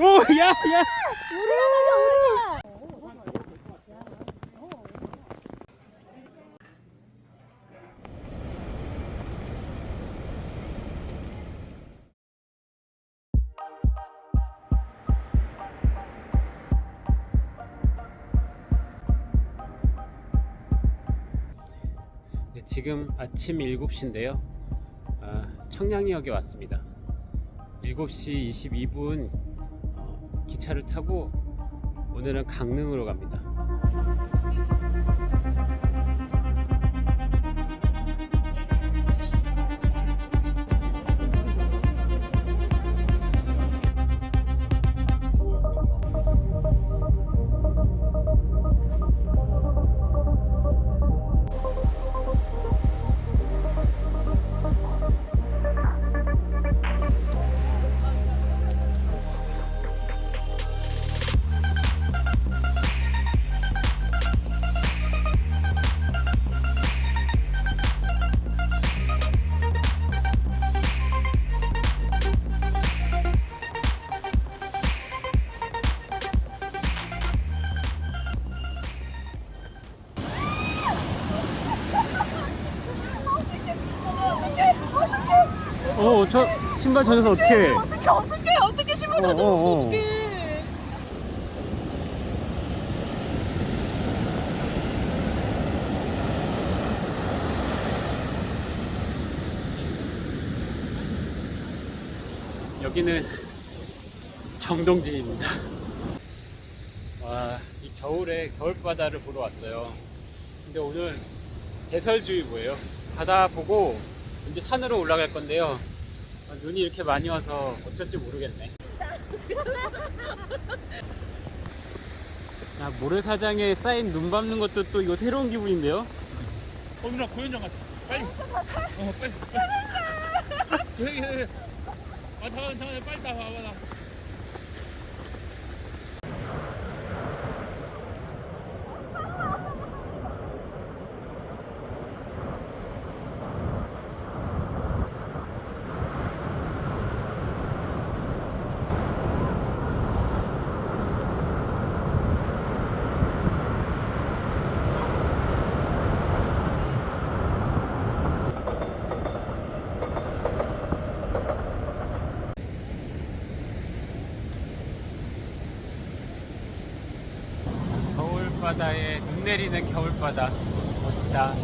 오, 야, 야. 네, 지금 아침 7시인데요. 아, 청량리역에 왔습니다. 7시 22분 어, 기차를 타고 오늘은 강릉으로 갑니다. 신발 젖어서 어떻게? 어떻게 어떻게 어떻게 신발 어, 다 어, 젖었어 어. 어떻게 여기는 정동진입니다. 와, 이 겨울에 겨울바다를 보러 왔어요. 근데 오늘 대설주의보예요. 바다 보고 이제 산으로 올라갈 건데요. 아, 눈이 이렇게 많이 와서 어쩔지 모르겠네. 야, 모래사장에 쌓인 눈 밟는 것도 또 이거 새로운 기분인데요? 어 누나 고현장 같아. 빨리. 어 빨리. 빨리 여기 여기 아 잠깐 잠깐 빨리 나 봐봐 나 겨울바다에 눈 내리는 겨울바다 멋지다.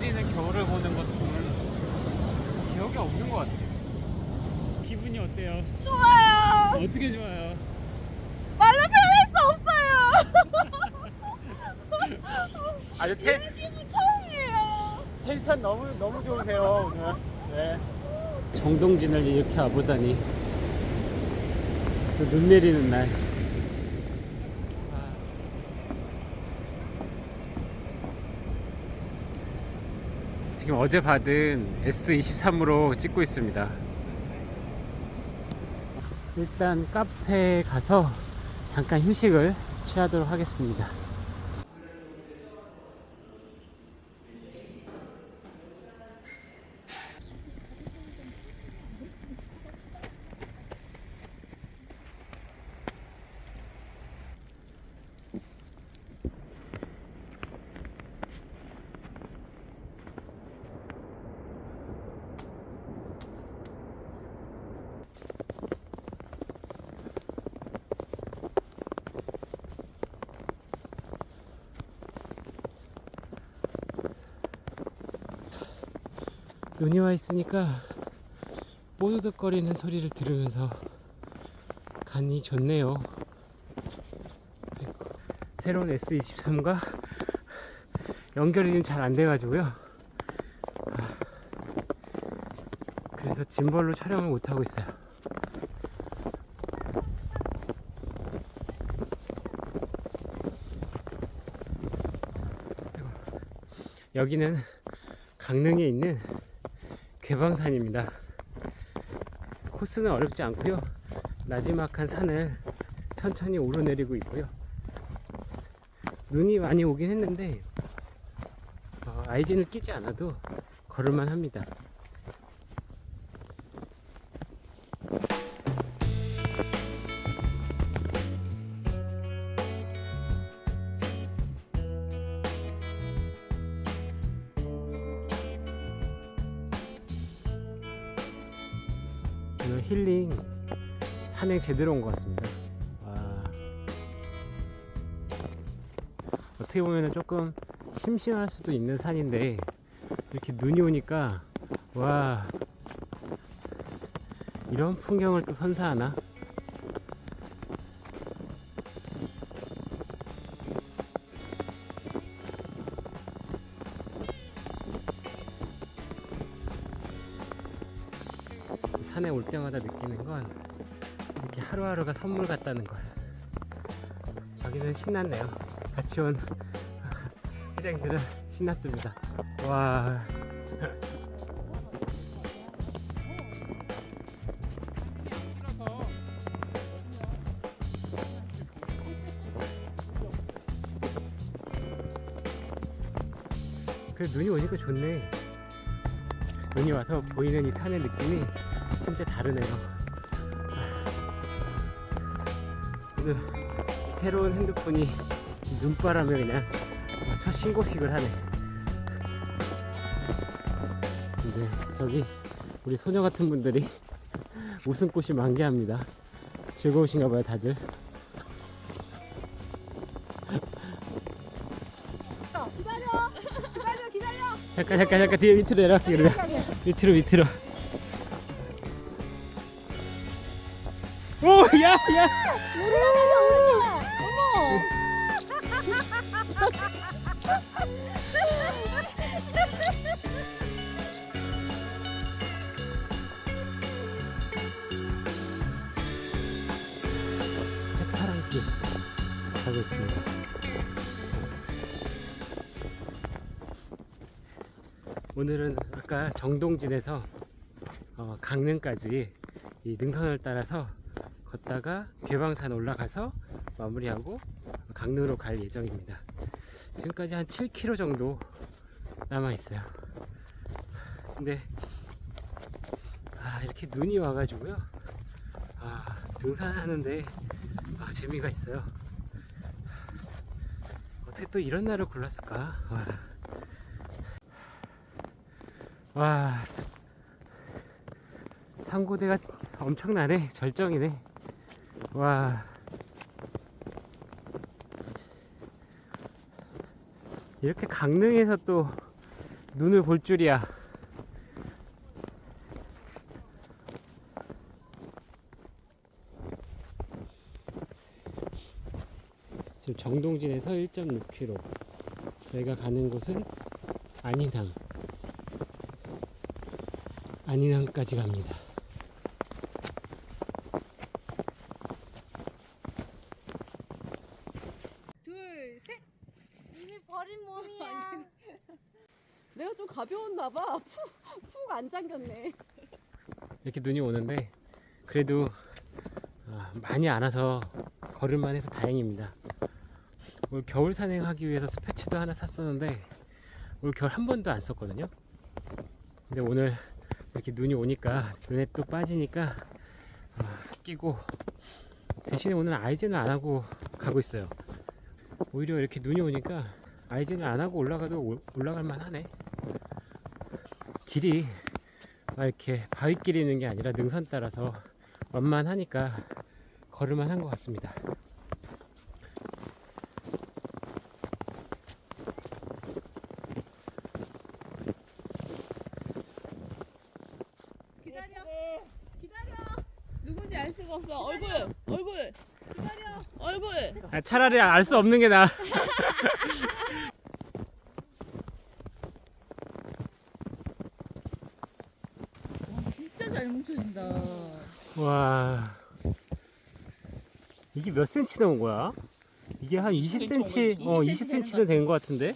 내리는 겨울을 보는 것은 기억이 없는 것 같아요. 기분이 어때요? 좋아요. 어떻게 좋아요? 말로 표현할 수 없어요. 아주 텐, 기분 처음이에요. 텐션 너무 너무 좋으세요 오늘. 네. 정동진을 이렇게 와보다니 또 눈 내리는 날 지금 어제 받은 S23으로 찍고 있습니다. 일단 카페에 가서 잠깐 휴식을 취하도록 하겠습니다. 눈이 와 있으니까 뽀드득거리는 소리를 들으면서 간이 좋네요. 새로운 S23과 연결이 좀 잘 안 돼가지고요. 아, 그래서 짐벌로 촬영을 못 하고 있어요. 여기는 강릉에 있는 괴방산입니다. 코스는 어렵지 않고요. 나지막한 산을 천천히 오르내리고 있고요. 눈이 많이 오긴 했는데 어, 아이진을 끼지 않아도 걸을만 합니다. 오늘 힐링 산행 제대로 온 것 같습니다. 와. 어떻게 보면 조금 심심할 수도 있는 산인데 이렇게 눈이 오니까 와 이런 풍경을 또 선사하나? 때마다 느끼는 건 이렇게 하루하루가 선물 같다는 것. 저기는 신났네요. 같이 온 일행들은 신났습니다. 와. 그 눈이 오니까 좋네. 눈이 와서 보이는 이 산의 느낌이 다르네요. 오늘 새로운 핸드폰이 눈바람에 그냥 첫 신고식을 하네. 근데 저기 우리 소녀 같은 분들이 웃음꽃이 만개합니다. 즐거우신가 봐요, 다들. 기다려. 기다려 기다려. 잠깐, 잠깐, 잠깐, 뒤에 밑으로 내려갈게, 그러면. 밑으로, 밑으로. 오, 야, 야! 파랑길 가고 있습니다. 오늘은 아까 정동진에서 어, 강릉까지 이 능선을 따라서 걷다가 괴방산 올라가서 마무리하고 강릉으로 갈 예정입니다. 지금까지 한 7km 정도 남아 있어요. 근데 아, 이렇게 눈이 와가지고요. 아, 등산하는데 아, 재미가 있어요. 어떻게 또 이런 날을 골랐을까? 와, 와 상고대가 엄청나네. 절정이네. 와. 이렇게 강릉에서 또 눈을 볼 줄이야. 지금 정동진에서 1.6km. 저희가 가는 곳은 안인항. 안인항까지 갑니다. 둘 셋. 이미 버린 몸이야. 내가 좀 가벼웠나 봐. 푹푹 안 잠겼네. 이렇게 눈이 오는데 그래도 아, 많이 안 와서 걸을만 해서 다행입니다. 올 겨울 산행하기 위해서 스패치도 하나 샀었는데 올 겨울 한 번도 안 썼거든요. 근데 오늘 이렇게 눈이 오니까 눈에 또 빠지니까 아, 끼고 대신에 오늘 아이젠을 안 하고 가고 있어요. 오히려 이렇게 눈이 오니까 아이젠을 안 하고 올라가도 올- 올라갈 만하네. 길이 막 이렇게 바위길 있는 게 아니라 능선 따라서 완만하니까 걸을만 한 것 같습니다. 기다려. 기다려. 누군지 알 수가 없어. 얼굴. 얼굴. 기다려. 얼굴. 아, 차라리 알 수 없는 게 나아. 진짜 잘 뭉쳐진다. 와. 이게 몇 센치 나온 거야? 이게 한 20cm, 어, 20cm는 된 것 같은데?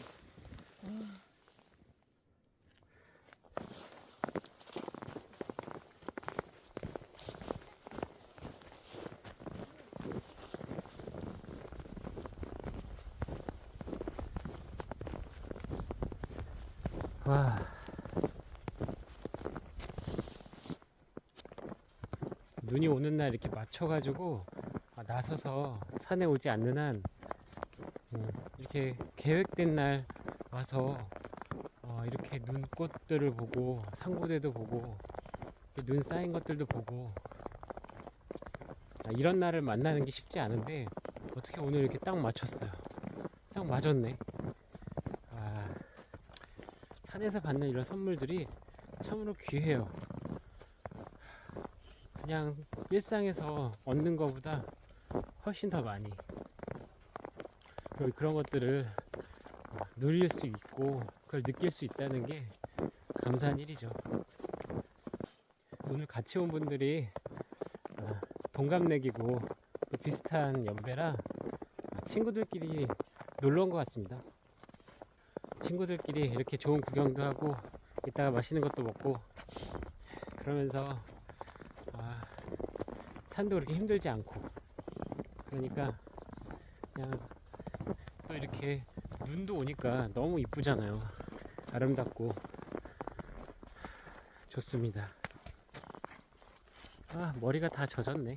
와. 눈이 오는 날 이렇게 맞춰가지고 아, 나서서 산에 오지 않는 한 음, 이렇게 계획된 날 와서 어, 이렇게 눈꽃들을 보고 상고대도 보고 눈 쌓인 것들도 보고 아, 이런 날을 만나는 게 쉽지 않은데 어떻게 오늘 이렇게 딱 맞췄어요. 딱 맞았네. 아, 산에서 받는 이런 선물들이 참으로 귀해요. 그냥 일상에서 얻는 것보다 훨씬 더 많이. 그런 것들을 누릴 수 있고 그걸 느낄 수 있다는 게 감사한 일이죠. 오늘 같이 온 분들이 아, 동갑내기고 또 비슷한 연배라 친구들끼리 놀러 온 것 같습니다. 친구들끼리 이렇게 좋은 구경도 하고 이따가 맛있는 것도 먹고 그러면서 아, 산도 그렇게 힘들지 않고 그러니까 그냥 또 이렇게 눈도 오니까 너무 이쁘잖아요. 아름답고 좋습니다. 아 머리가 다 젖었네.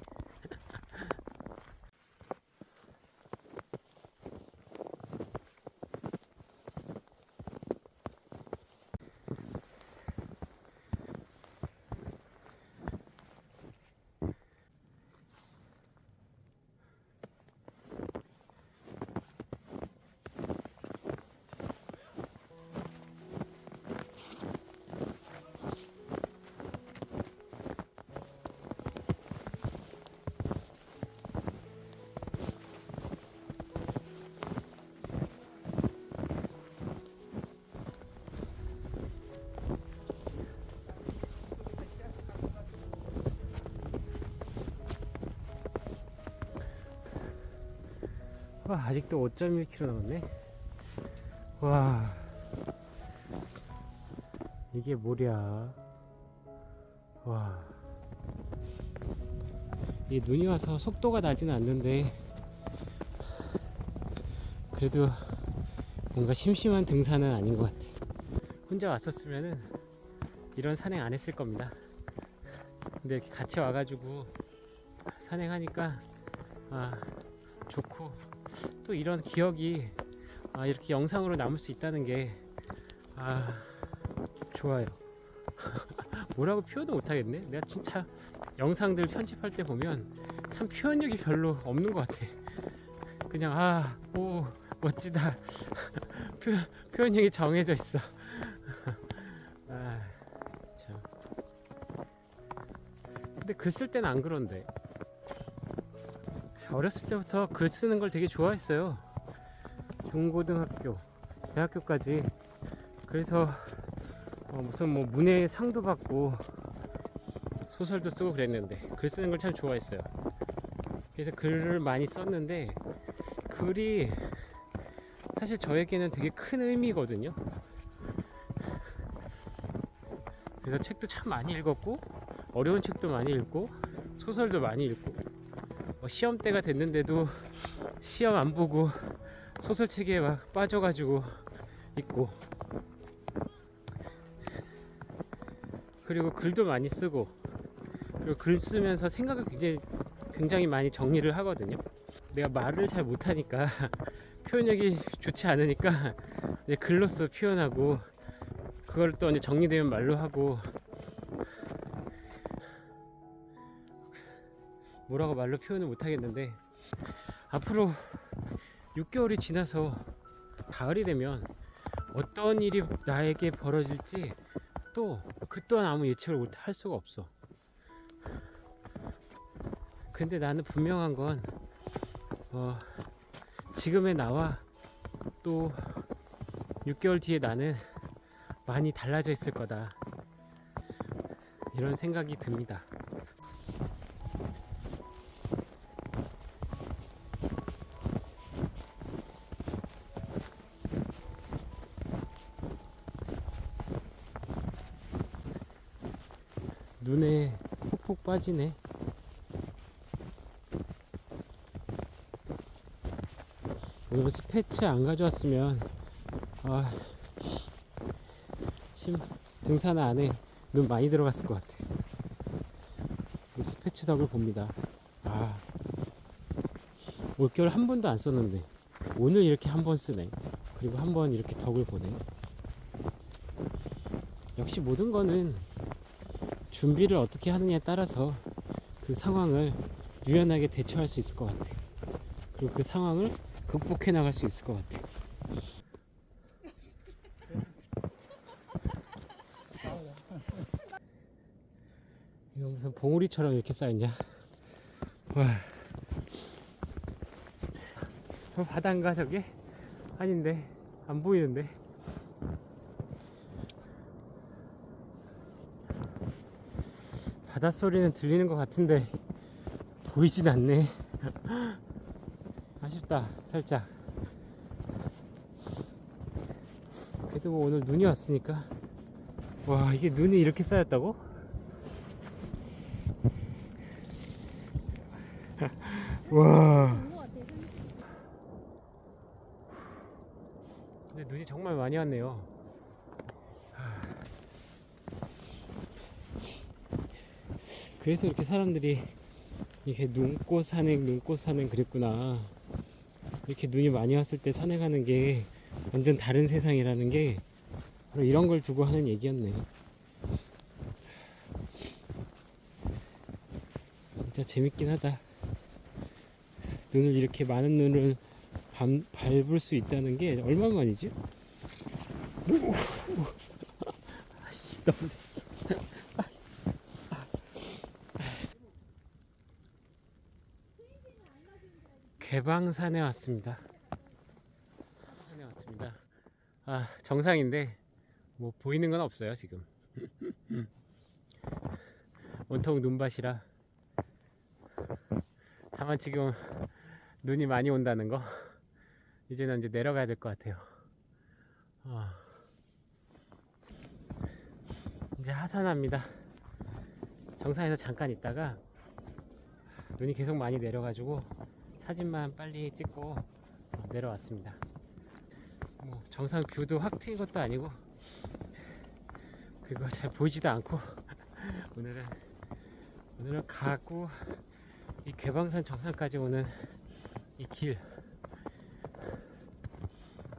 와 아직도 5.1km 남았네. 와 이게 뭐랴. 와. 이 눈이 와서 속도가 나지는 않는데 그래도 뭔가 심심한 등산은 아닌 것 같아. 혼자 왔었으면은 이런 산행 안 했을 겁니다. 근데 이렇게 같이 와가지고 산행하니까 아 또 이런 기억이 아, 이렇게 영상으로 남을 수 있다는 게 아, 좋아요. 뭐라고 표현을 못하겠네. 내가 진짜 영상들 편집할 때 보면 참 표현력이 별로 없는 것 같아. 그냥 아, 오, 멋지다. 표, 표현력이 정해져 있어. 아, 참. 근데 글 쓸 때는 안 그런데. 어렸을 때부터 글 쓰는 걸 되게 좋아했어요. 중고등학교, 대학교까지. 그래서 어, 무슨 뭐 문예 상도 받고 소설도 쓰고 그랬는데 글 쓰는 걸 참 좋아했어요. 그래서 글을 많이 썼는데 글이 사실 저에게는 되게 큰 의미거든요. 그래서 책도 참 많이 읽었고 어려운 책도 많이 읽고 소설도 많이 읽고 뭐 시험 때가 됐는데도 시험 안 보고 소설책에 막 빠져가지고 있고 그리고 글도 많이 쓰고 그리고 글 쓰면서 생각을 굉장히 굉장히 많이 정리를 하거든요. 내가 말을 잘 못하니까 표현력이 좋지 않으니까 글로써 표현하고 그걸 또 이제 정리되면 말로 하고 뭐라고 말로 표현을 못 하겠는데 앞으로 6개월이 지나서 가을이 되면 어떤 일이 나에게 벌어질지 또 그 또한 아무 예측을 못 할 수가 없어. 근데 나는 분명한 건 어, 지금의 나와 또 6개월 뒤에 나는 많이 달라져 있을 거다. 이런 생각이 듭니다. 눈에 폭폭 빠지네. 오늘 스패치 안 가져왔으면 아, 심 등산 안에 눈 많이 들어갔을 것 같아. 이 스패치 덕을 봅니다. 아, 올겨울 한 번도 안 썼는데 오늘 이렇게 한 번 쓰네. 그리고 한 번 이렇게 덕을 보네. 역시 모든 거는 준비를 어떻게 하느냐에 따라서 그 상황을 유연하게 대처할 수 있을 것 같아. 그리고 그 상황을 극복해 나갈 수 있을 것 같아. 이거 무슨 봉우리처럼 이렇게 쌓였냐? 와. 저 바다인가 저게? 아닌데 안 보이는데. 바다 소리는 들리는 것 같은데 보이진 않네. 아쉽다, 살짝. 그래도 뭐 오늘 눈이 왔으니까. 와, 이게 눈이 이렇게 쌓였다고? 와. 본것 같아. 근데 눈이 정말 많이 왔네요. 그래서 이렇게 사람들이 이렇게 눈꽃 산행, 눈꽃 산행 그랬구나. 이렇게 눈이 많이 왔을 때 산행하는 게 완전 다른 세상이라는 게 바로 이런 걸 두고 하는 얘기였네. 진짜 재밌긴 하다. 눈을 이렇게 많은 눈을 밤, 밟을 수 있다는 게 얼마만이지? 아씨 넘어 개방산에 왔습니다. 산에 왔습니다. 아 정상인데 뭐 보이는 건 없어요 지금. 온통 눈밭이라. 다만 지금 눈이 많이 온다는 거. 이제는 이제 내려가야 될 것 같아요. 어. 이제 하산합니다. 정상에서 잠깐 있다가 눈이 계속 많이 내려가지고 사진만 빨리 찍고 어, 내려왔습니다. 뭐 정상 뷰도 확 트인 것도 아니고 그리고 잘 보이지도 않고 오늘은 오늘은 가고 이 개방산 정상까지 오는 이 길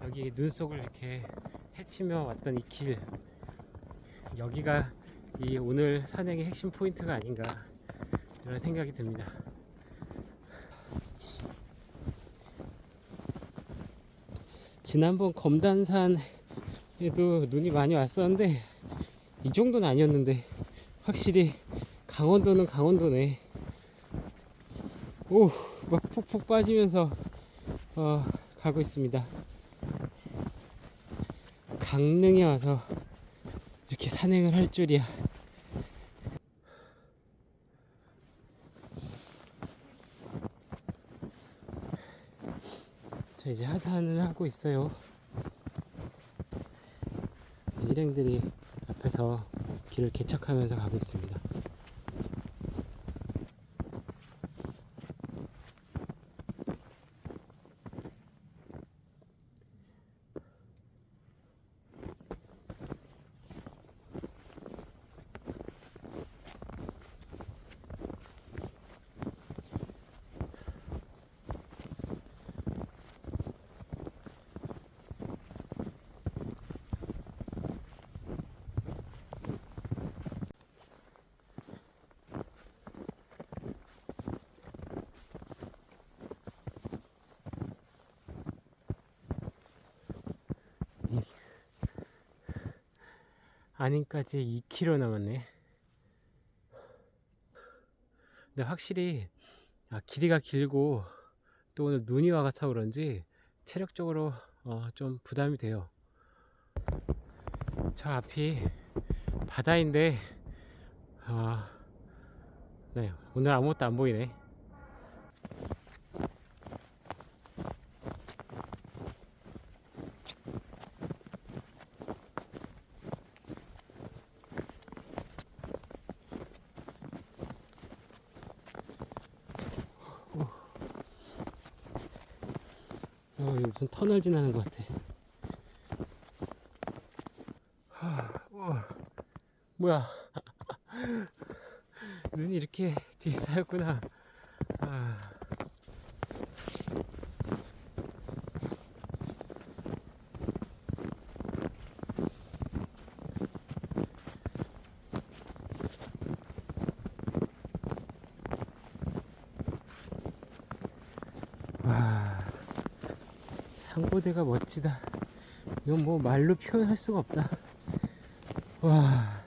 여기 눈 속을 이렇게 헤치며 왔던 이 길 여기가 이 오늘 산행의 핵심 포인트가 아닌가 이런 생각이 듭니다. 지난번 검단산에도 눈이 많이 왔었는데 이 정도는 아니었는데 확실히 강원도는 강원도네. 오, 막 푹푹 빠지면서 어, 가고 있습니다. 강릉에 와서 이렇게 산행을 할 줄이야. 저 이제 하산을 하고 있어요. 일행들이 앞에서 길을 개척하면서 가고 있습니다. 안인까지 2km 남았네. 근데 확실히 아, 길이가 길고 또 오늘 눈이 와서 그런지 체력적으로 어, 좀 부담이 돼요. 저 앞이 바다인데 어, 네 오늘 아무것도 안 보이네. 어, 여기 무슨 터널 지나는 것 같아. 뭐야? 눈이 이렇게 뒤에 쌓였구나. 아. 상고대가 멋지다. 이건 뭐 말로 표현할 수가 없다. 와.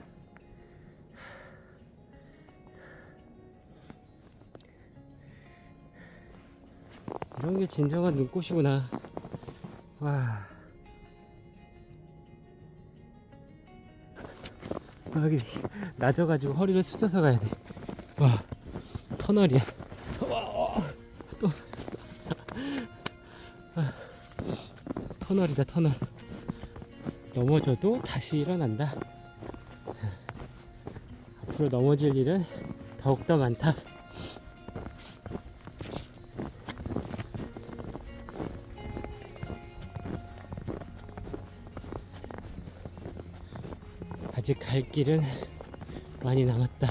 이런 게 진정한 눈꽃이구나. 와. 아, 여기 낮아가지고 허리를 숙여서 가야 돼. 와, 터널이야. 터널이다, 터널. 넘어져도 다시 일어난다. 앞으로 넘어질 일은 더욱더 많다. 아직 갈 길은 많이 남았다.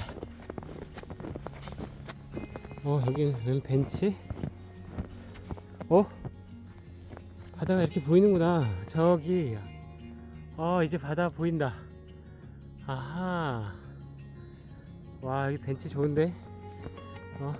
어, 여긴 웬 벤치? 바다가 이렇게 보이는구나. 저기. 어, 이제 바다 보인다. 아하. 와, 여기 벤치 좋은데? 어?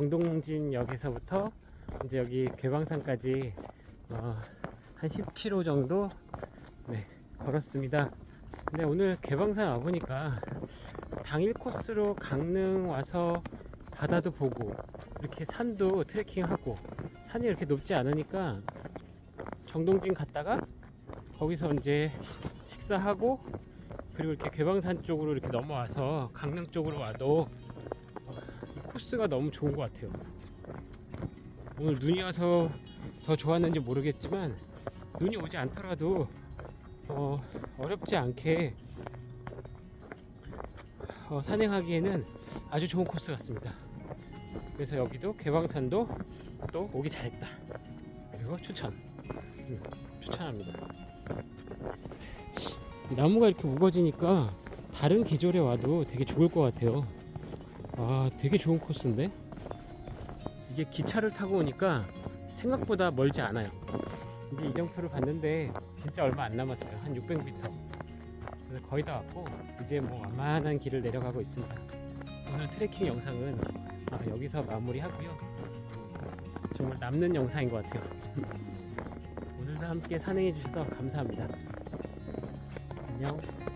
정동진역에서부터 이제 여기 괴방산까지 어, 한 10km 정도 네, 걸었습니다. 근데 오늘 괴방산 와보니까 당일 코스로 강릉 와서 바다도 보고 이렇게 산도 트레킹하고 산이 이렇게 높지 않으니까 정동진 갔다가 거기서 이제 식사하고 그리고 이렇게 괴방산 쪽으로 이렇게 넘어와서 강릉 쪽으로 와도 이 코스가 너무 좋은 것 같아요. 오늘 눈이 와서 더 좋았는지 모르겠지만 눈이 오지 않더라도 어, 어렵지 않게 어, 산행하기에는 아주 좋은 코스 같습니다. 그래서 여기도 개방산도 또 오기 잘했다. 그리고 추천 음, 추천합니다. 이 나무가 이렇게 우거지니까 다른 계절에 와도 되게 좋을 것 같아요. 아, 되게 좋은 코스인데? 이게 기차를 타고 오니까 생각보다 멀지 않아요. 이제 이정표를 봤는데 진짜 얼마 안 남았어요. 한 600m. 그래서 거의 다 왔고 이제 뭐 완만한 길을 내려가고 있습니다. 오늘 트레킹 영상은 아, 여기서 마무리하고요. 정말 남는 영상인 것 같아요. 오늘도 함께 산행해 주셔서 감사합니다. 안녕.